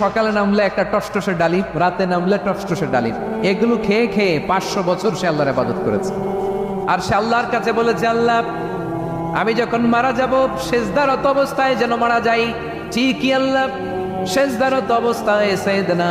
সকালে নামলে একটা টসটসের ডালি, রাতে নামলে টসটসের ডালি। এগুলো খেয়ে খেয়ে পাঁচশো বছর সে আল্লাহর আবাদত করেছে। আর সে আল্লাহর কাছে বলেছে আল্লাহ, আমি যখন মারা যাব, শেষদারত অবস্থায় যেন মারা যাই, ঠিকই আল্লাহ, শেষদারত অবস্থায় সৈয়দনা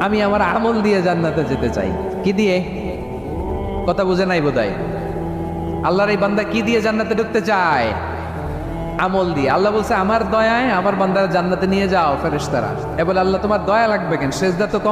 আমি আমার আমল দিয়ে জান্নাতে যেতে চাই। কি দিয়ে? কথা বুঝে নাই বোধ আল্লাহর এই বান্দা কি দিয়ে জান্নাতে ঢুকতে চায়? আমল দিয়ে। আল্লাহ বলছে, আমার দয়ায় আমার বান্দারা জান্নাতে নিয়ে যাও, ফেরেশতারা। এ বলে, আল্লাহ, তোমার দয়া লাগবে কেন? শেষদা তো কম